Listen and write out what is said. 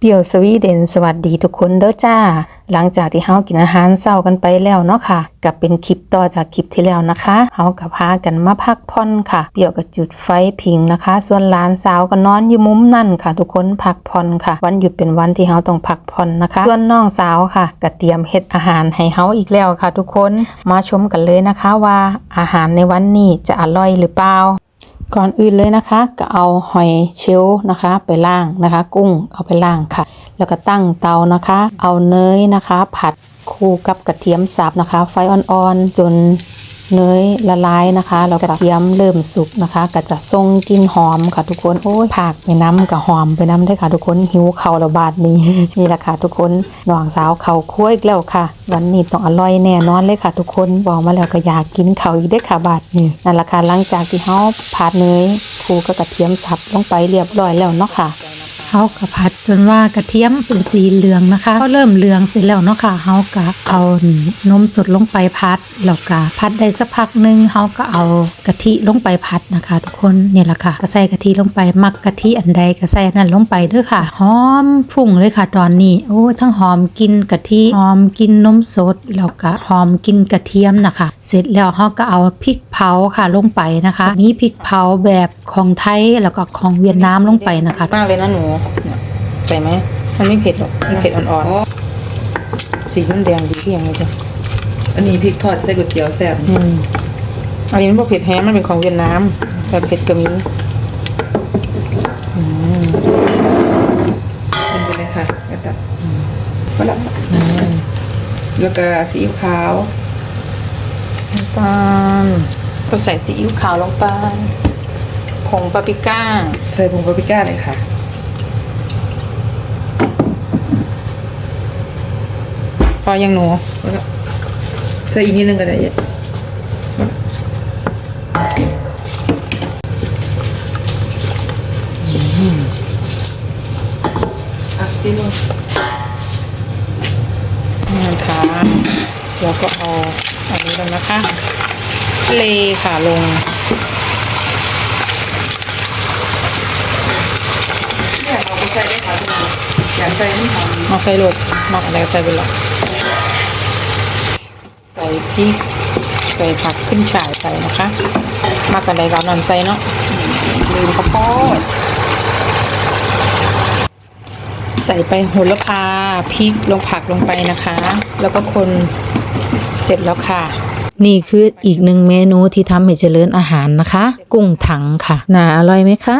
เปียวสวีเดนสวัสดีทุกคนเด้อจ้า หลังจากที่เฮากินอาหารเช้ากันไปแล้วเนาะค่ะกับเป็นคลิปต่อจากคลิปที่แล้วนะคะเฮากับพากันมาพักผ่อนค่ะ เปียวกับจุดไฟผิงนะคะ ส่วนหลานสาวก็นอนอยู่มุมนั่นค่ะ ทุกคนพักผ่อนค่ะ วันหยุดเป็นวันที่เฮาต้องพักผ่อนนะคะ ส่วนน้องสาวค่ะก็เตรียมเฮ็ดอาหารให้เฮาอีกแล้วค่ะ ทุกคนมาชมกันเลยนะคะว่าอาหารในวันนี้จะอร่อยหรือเปล่า ก่อนอื่นเลยนะคะ ก็เอาหอยเชลล์นะคะ ไปล่างนะคะ กุ้งเอาไปล่างค่ะ แล้วก็ตั้งเตานะคะ เอาเนยนะคะ ผัดคู่กับกระเทียมสับนะคะ ไฟอ่อนๆจน เนยละลายนะคะแล้วกระเทียมเริ่มสุกนะคะ ก็จะทรงกลิ่นหอมค่ะทุกคนโอ้ยผักไปน้ำกับหอมไปน้ำได้ค่ะ ทุกคนหิวเข่าระบาดนี้นี่แหละค่ะทุกคนน้องสาวเข่าคั่วอีกแล้วค่ะ วันนี้ต้องอร่อยแน่นอนเลยค่ะ ทุกคนบอกมาแล้วก็อยากกินเข่าอีกได้ค่ะบาดนี้นั่นแหละค่ะหลังจากที่เฮาผัดเนยคูกับกระเทียมสับลงไปเรียบร้อยแล้วเนาะค่ะ เฮาก็ผัดจนว่ากระเทียมเป็นสีเหลืองนะคะก็เริ่มเหลืองเสร็จแล้วเนาะค่ะเฮาก็เอานมสดลงไปพัดแล้วก็พัดได้สักพักหนึ่งเฮาก็เอากะทิลงไปพัดนะคะ ทุกคนเนี่ยแหละค่ะก็ใส่กะทิลงไปมักกะทิอันใดก็ใส่นั้นลงไปด้อค่ะหอมฟุ้งเลยค่ะตอนนี้โอ้ทั้งหอมกินกะทิหอมกินนมสดแล้วก็หอมกินกระเทียมนะคะ เสร็จแล้วเฮาก็เอาพริกเผาค่ะลงไปนะคะ มีพริกเผาแบบของไทยแล้วก็ของเวียดนามลงไปนะคะ มากเลยนะหนูเนี่ยใส่ไหมมันไม่เผ็ดหรอกมันเผ็ดอ่อนๆสีมันแดงดีที่ยังไงจ้ะอันนี้พริกทอดใส่ก๋วยเตี๋ยวแซ่บอืมอันนี้มันบ่เผ็ดแฮมมันเป็นของเวียดนามแต่เผ็ดก็มีอืมเป็นไปเลยค่ะกระตับฝรั่งอืมแล้วก็ซีอิ๊วขาว น้ำตาลก็ใส่ซีอิ๊วขาวลงไปผงปาปริก้า ใส่ผงปาปริก้าเลยค่ะ พอยังหนูแล้วก็ใส่อีกนิดนึงก็ได้เยอะอะซีอิ๊วนี่นะคะ เดี๋ยวก็เอาอันนี้ลงนะคะทะเลค่ะลงเนี่ยเราก็ใส่ได้ค่ะทุกคนอยากใส่ให้หอมมาใส่โหลดมักอะไรก็ใส่ไปเลยใส่พริกใส่ผักขึ้นฉ่ายใส่นะคะมักอะไรก็เอานำใส่เนาะลืมข้าวโพดใส่ไปโหระพาพริกลงผักลงไปนะคะ แล้วก็คน เสร็จแล้วค่ะ นี่คืออีกหนึ่งเมนูที่ทำให้เจริญอาหารนะคะ กุ้งถังค่ะน่าอร่อยไหมคะ